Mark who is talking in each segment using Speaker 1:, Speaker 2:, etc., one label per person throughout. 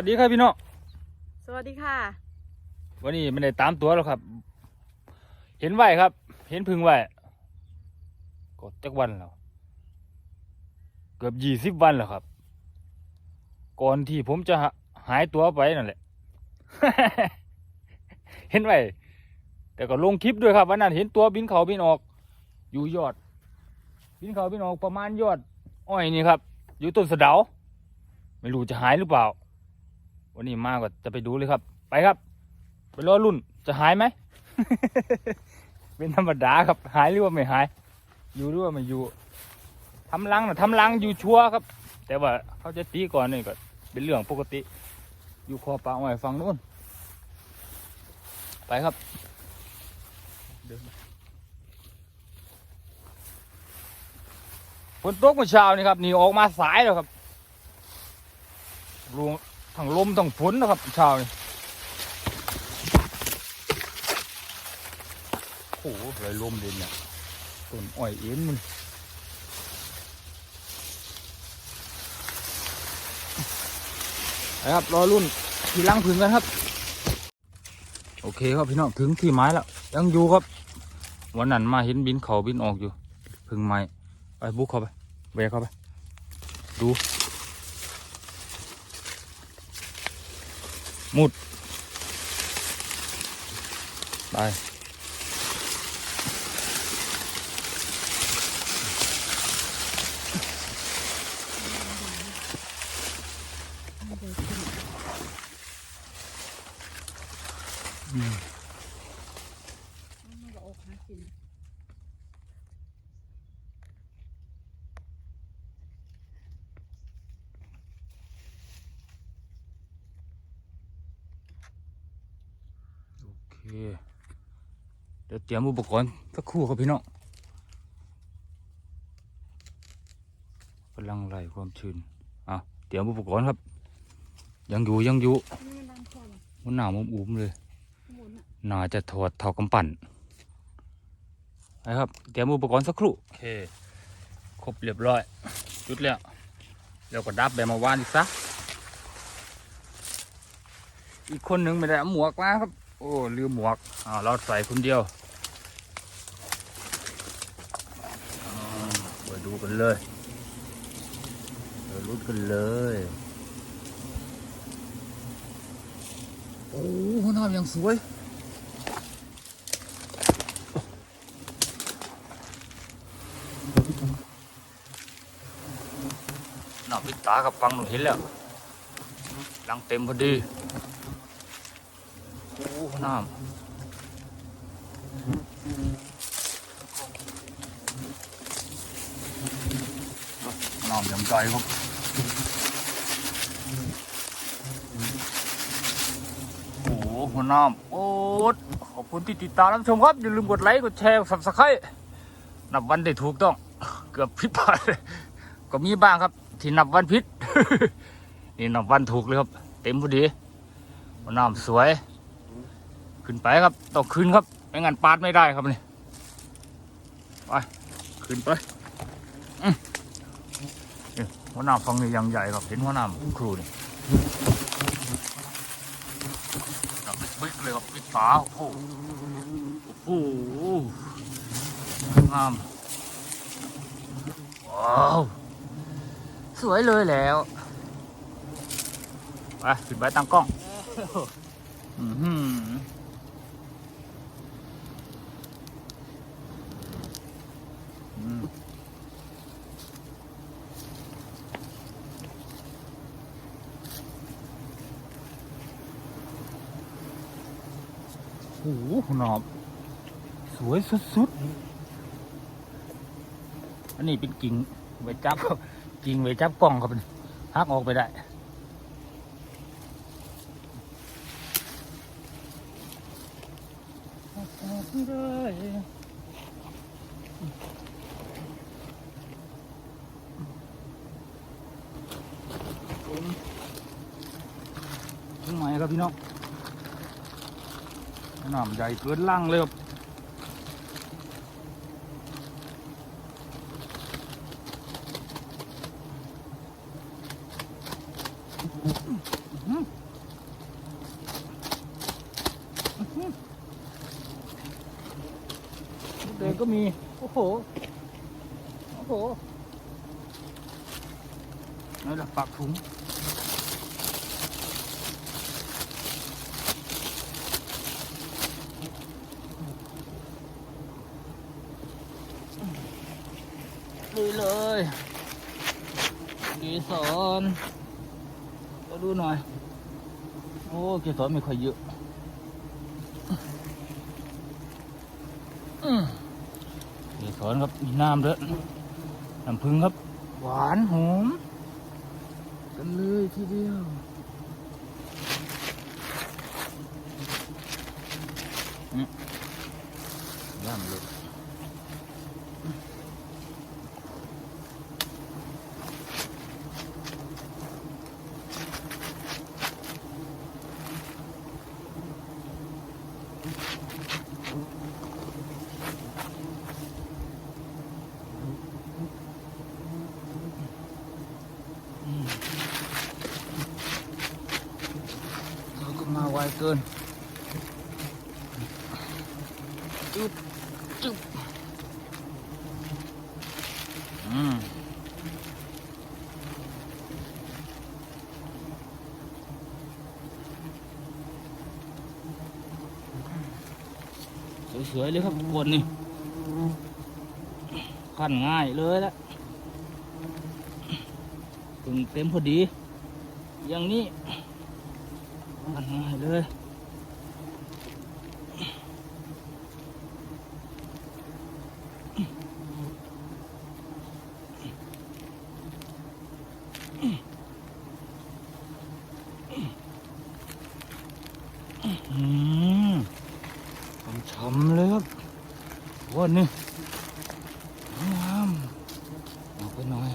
Speaker 1: วัสดีครับพี่น้อง
Speaker 2: สวัสดีค่ะ
Speaker 1: วันนี้ไม่ได้ตามตัวแล้วครับ เห็นไหวครับ เห็นพึ่งไหวก็จักวันแล้วเกือบยี่สิบวันแล้วครับ ก่อนที่ผมจะหาหายตัวไปนั่นแหละ เห็นไหวแต่ก็ลงคลิปด้วยครับวันนั้นเห็นตัวบินเขาบินออก อยู่ยอด บินเขาบินออกประมาณยอด อ้อยนี่ครับ อยู่ต้นสะเดา ไม่รู้จะหายหรือเปล่า วันนี้มาก็จะไปดูเลยครับ ไปครับ ไปรอรุ่นจะหายไหม เป็นธรรมดาครับหายหรือว่าไม่หาย อยู่หรือว่าไม่อยู่ทำรังนะทำรังอยู่ชัวครับ แต่ว่าเขาจะตีก่อนนี่ก็เป็นเรื่องปกติ อยู่คอปลาอ้อยฝั่งนู้นไปครับเดินมาฝนตกเมื่อเช้านี่ครับนี่ออกมาสายแล้วครับรวง ทั้งลมทั้งฝนนะครับเช้านี่โอ้โหเลยลมเลยเนี่ยต้นอ้อยเอ็นมันนะครับรอรุ่นทีลังพึ่งกันครับ โอเคครับพี่น้องถึงที่ไม้แล้ว ยังอยู่ครับ วันนั้นมาเห็นบินเขาบินออกอยู่ พึ่งไม้ไปบุกเข้าไปแวะเข้าไป ดู มุดไป โอเค เดี๋ยวเตรียมอุปกรณ์สักครู่ครับพี่น้องกำลังไหลความชื้นอะเตรียมอุปกรณ์ครับ ยังอยู่ยังอยู่มันหนาวมุมอุ้มเลยหนาจะถอดเท่ากำปั่นนะครับเตรียมอุปกรณ์สักครู่โอเคครบเรียบร้อยจุดแล้วแล้วก็ดับแบบมาวานอีกซะอีกคนหนึ่งไม่ได้หมวกมาครับ โอ้ลืมหมวกอ่าเราใส่คนเดียวอ่าไปดู กันเลยรุ้นกันเลยโอ้หัวหน้ายังสวยน้าพิตากับฟังหนูเห็นแล้วลังเต็มพอดีโอ้น้ำ น้ำยังใจครับโอ้โหหัวน้ำโอ้ดขอบคุณที่ติดตามรับชมครับ อย่าลืมกดไลค์กดแชร์กด subscribe นับวันได้ถูกต้อง เกือบผิดพลาดเลยก็มีบ้างครับ ที่นับวันผิดนี่นับวันถูกเลยครับ เต็มพอดีหัวน้ำสวย ขึ้นไปครับต้องขึ้นครับไม่งั้นปาดไม่ได้ครับนี่ไปขึ้นไปอืม หัวหน้าฟังนี่ยังใหญ่ครับเห็นหัวหน้าครูนี่ดับบิ๊กเลยครับบิ๊กฝาโอ้โหงามว้าวสวยเลยแล้วไปขึ้นไปตั้งกล้อง อือ โอ้โหหนอบ สวยสุดๆ อันนี้เป็นกิ่งไว้จับกิ่งไว้จับกล้องครับนี่หักออกไปได้ถึงไหมครับพี่น้อง หน้อมใหญ่เกินล่างเลยครับเดินก็มี โอ้โห โอ้โหนี่แหละปากถุง เลยกีสอนก็ดูหน่อย โอ้กีสอนไม่ค่อยเยอะกีสอนครับมีน้ำด้วยน้ำผึ้งครับ หวานหอมกันเลยทีเดียวอืมย่ำเลย วเกินจุบจุบอืมสวยๆเลยครับทุกคนนี่ขั้นง่ายเลยละถึงเต็มพอดี อย่างนี้ มันง่ายเลยอืมช้ำๆเลยครับวันนี้งามเอาไปหน่อย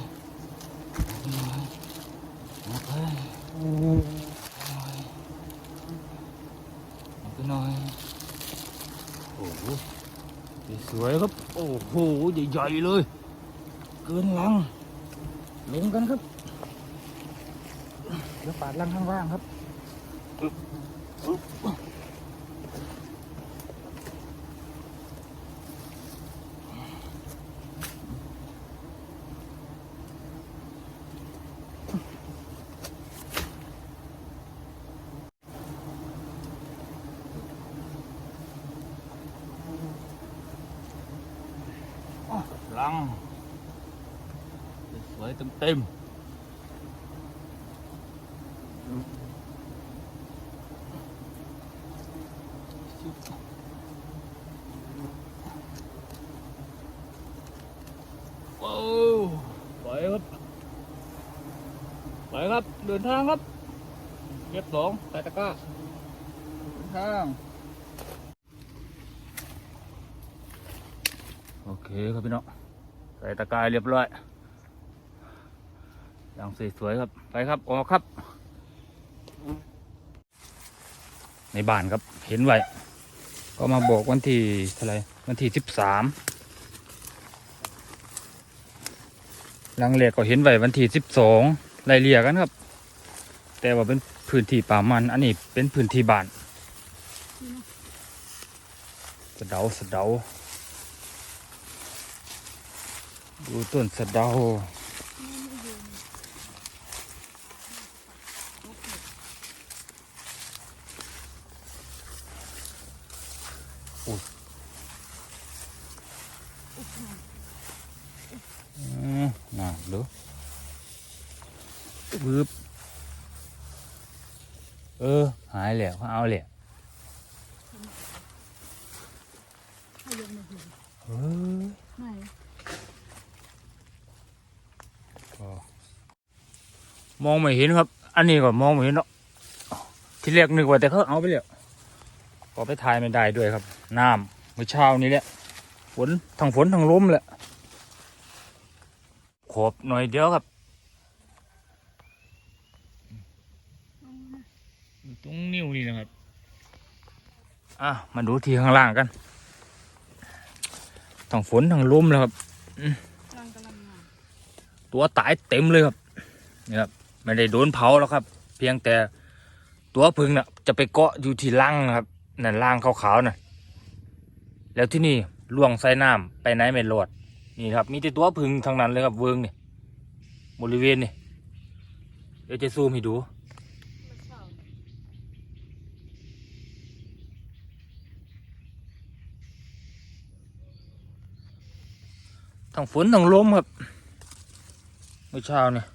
Speaker 1: เอาไปหน่อยเอาไปเอาหน่อย เอาไปหน่อย โอ้โหสวยๆครับ โอ้โห ใหญ่ๆเลย เกินลังลงกันครับเดี๋ยวปาดลังข้างล่างครับ อึ๊บอึ๊บอ้อลังสวยๆเต็มๆว้าวไปครับไปครับเดินทางครับเก็บสองใส่ตะกร้าเดินทางโอเคครับพี่น้องใส่ตะกร้าเรียบร้อยอย่างสวยๆครับ ไปครับ ออกครับ ในบ้านครับ เห็นไว้ ก็มาบอกวันที่เท่าไหรวันที่สิบสามหลังเรียกก็เห็นไว้วันที่สิบสองไล่เรียกันครับ แต่ว่าเป็นพื้นที่ป่ามัน อันนี้เป็นพื้นที่บ้านสะเดาสะเดา ดูต้นสะเดาอืมน่าดูบึบเออ หายแล้วเอาแล้ว
Speaker 2: ให้ยมือถือ
Speaker 1: เฮ้ย
Speaker 2: ไม่
Speaker 1: ก็ มองไม่เห็นครับ อันนี้ก็มองไม่เห็นเนาะที่แรกนึกว่าแต่เขาเอาไปแล้วก็ไปถ่ายไม่ได้ด้วยครับน้ำเมื่อเช้านี้แหละฝนทั้งฝนทั้งลมแหละขอบหน่อยเดียวครับอยู่ตรงนิ้วนี่นะครับอะมาดูที่ข้างล่างกันทั้งฝนทั้งลมแล้วครับ
Speaker 2: กำลังกำลังงาน
Speaker 1: ตัวตายเต็มเลยครับนี่ครับ ไม่ได้โดนเผาแล้วครับ เพียงแต่ตัวพึ่งน่ะจะไปเกาะอยู่ที่รังครับนั่นรังขาวๆน่ะแล้วที่นี่ล่วงใส่น้ำไปไหนไม่รอดนี่ครับ มีแต่ตัวพึ่งทั้งนั้นเลยครับเวิงนี่บริเวณนี่เดี๋ยวจะซูมให้ดู
Speaker 2: มันเศร้า
Speaker 1: ทั้งฝนทั้งลมครับเมื่อเช้าเนี่ย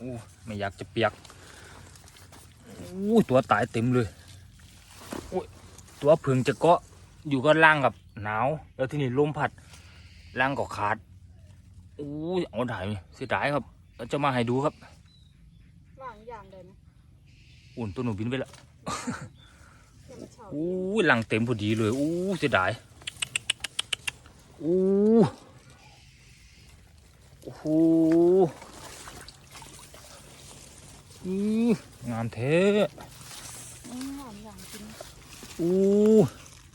Speaker 1: อ้ไม่อยากจะเปียกโอ้ตัวตายเต็มเลยโอ้ยตัวผึ่งจะเกาะอยู่ก็ล่างกับหนาว แล้วที่นี่ลมพัดล่างก็ขาดโอ้ยเอาได้ไหมเสียดายครับเราจะมาให้ดูครับ
Speaker 2: ล่างอย่างได้ไหม
Speaker 1: อุ่นตัวหนูบินไปแล้ว
Speaker 2: เดี๋ยวมันเศร้า
Speaker 1: อู้ยหลังเต็มพอดีเลยอู้เสียดายอู้โอ้โห อื้องามเท้
Speaker 2: อืมหอมอย่างจริง
Speaker 1: อู้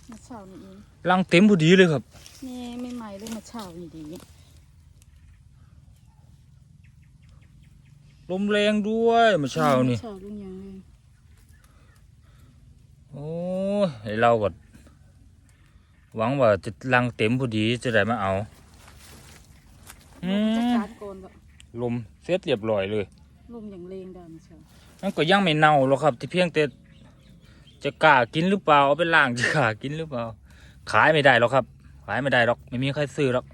Speaker 2: มันเศร้านี่เอง
Speaker 1: หลังเต็มพอดีเลยครับ
Speaker 2: นี่ไม่ใหม่เลยมาเช่านี่ดี
Speaker 1: ลมแรงด้วยเมื่อเช้านี่
Speaker 2: เช่าลุงยังเลย
Speaker 1: โอ้ยให้เราก็หวังว่าจะหลังเต็มพอดีจะได้มาเอาอื
Speaker 2: จะ
Speaker 1: ม
Speaker 2: การโกนก็
Speaker 1: ลมเสร็จเรียบร้อยเลย
Speaker 2: ลมอย่างเลงได้มาเช่า
Speaker 1: มันก็ยังไม่เน่าหรอกครับ ที่เพียงแต่จะกล้ากินหรือเปล่าเอาไปล้างจะกล้ากินหรือเปล่า ขายไม่ได้หรอกครับ ขายไม่ได้หรอก ไม่มีใครซื้อหรอก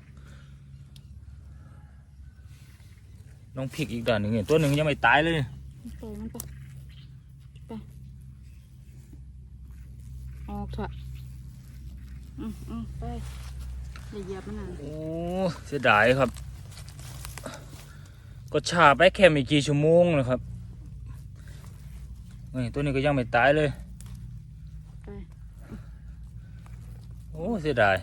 Speaker 1: น้องพริกอีกด้านหนึ่งเนี่ยตัวหนึ่งยังไม่ตายเลย
Speaker 2: ปล่อยมันไปไปออกเถอะอืมอืมไปอย่าเหยียบมันนะ
Speaker 1: โอ้เสียดายครับ ก็ชาไปแค่ไม่กี่ชั่วโมงนะครับนี่ตัวนี้ก็ยังไม่ตายเลย
Speaker 2: ไป
Speaker 1: โอ้เสียดาย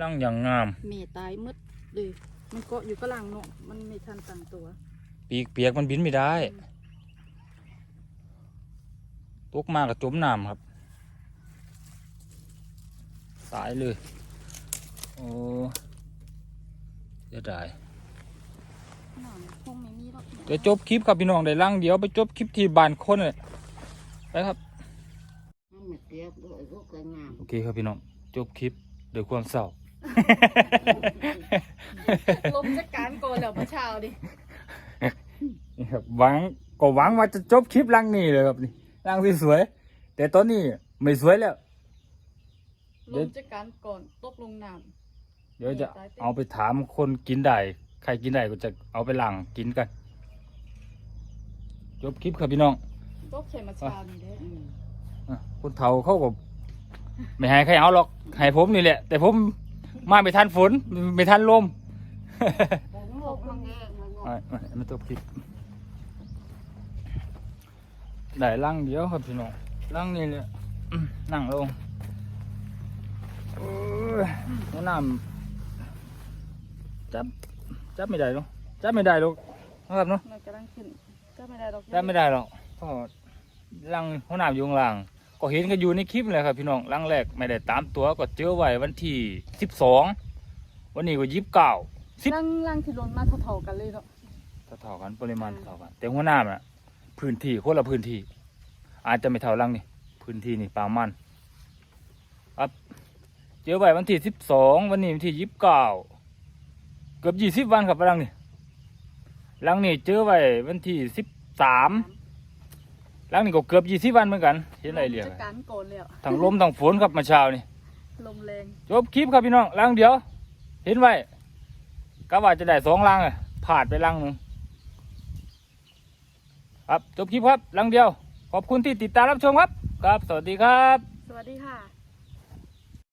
Speaker 1: ร่างอย่างงาม
Speaker 2: เมตายมืดเลยมันเกาะอยู่ก็ลังเนาะมันไม่ทันตั้งตัว
Speaker 1: ปีกเปียกมันบินไม่ได้ตกมากับจมน้ำครับ ตายเลย โอ้เสียดาย
Speaker 2: น้ำคงไม่มีหรอก
Speaker 1: เดี๋ยวจบคลิปครับพี่น้องได้ล่างเดี๋ยวไปจบคลิปที่บ้านคนเลยไปครับ
Speaker 3: มันไม่เปียกด้วยก็กระงาม
Speaker 1: โอเคครับพี่น้องจบคลิปด้วยความเศร้า
Speaker 2: ลมจะการโกนแล้วมาเช้าดิ
Speaker 1: นี่ครับหวังก็หวังว่าจะจบคลิปลังนี้เลยครับนี่ลังที่สวย แต่ตอนนี้ไม่สวยแล้ว
Speaker 2: ลมจะการก่อนตกลงน้
Speaker 1: เดี๋ยวจะเอาไปถามคนกินได้ ใครกินได้ก็จะเอาไปล้างกินกัน จบคลิปครับพี่น้องำ
Speaker 2: ตกเข็มมาเช้านี่เด้อ
Speaker 3: อืม
Speaker 1: อะคนเฒ่าเขาก็ไม่ให้ใครเอาหรอกให้ผมนี่แหละ แต่ผมมาไม่ทันฝนไม่ทันลม
Speaker 3: ผมบอกมันเองมันบอก
Speaker 1: อะมามาจบคลิปได้ลังเดียวครับพี่น้องลังนี่เลยอืมนั่งลงโอ้ยหัวหน้ำจับ จับไม่ได้หรอกจับไม่ได้หรอกนะครับเนาะ
Speaker 2: มันกำลังขึ้นก็ไม่ได้ดอก
Speaker 1: จับไม่ได้หรอกเพราะลังหัวหน้ำอยู่ข้างล่าง ก็เห็นกันอยู่ในคลิปเลยครับพี่น้องลังแรกไม่ได้ตามตัวก็เจอไว้วันที่สิบสองวันนี้ก็ยี่สิบเก้าสิบ
Speaker 2: ล่างล่างที่ลนมาเท่าๆกันเลยเนาะ
Speaker 1: เท่าๆกันปริมาณเท่ากันแต่หัวหน้าน่ะพื้นที่คนละพื้นที่ อาจจะไม่เท่าลังนี่พื้นที่นี่ปามันครับเจอไว้วันที่สิบสองวันนี้วันที่ยี่สิบเก้า เกือบยี่สิบ20วันครับลังนี่ลังนี่เจอไว้วันที่สิบสามลังนี่ก็เกือบยี่สิบ20วันเหมือนกันเห็นอะไรเรียก
Speaker 2: จะการโกนแล้ว
Speaker 1: ทั้งลมทั้งฝนครับมาเช้านี่
Speaker 2: ลมแรง
Speaker 1: จบคลิปครับพี่น้องลังเดียว เห็นไว้ก็ว่าจะได้สองลังอะผ่านไปลังหนึ่งครับจบคลิปครับลังเดียว ขอบคุณที่ติดตามรับชมครับ ครับ สวัสดีครับ
Speaker 2: สวัสดีค่ะ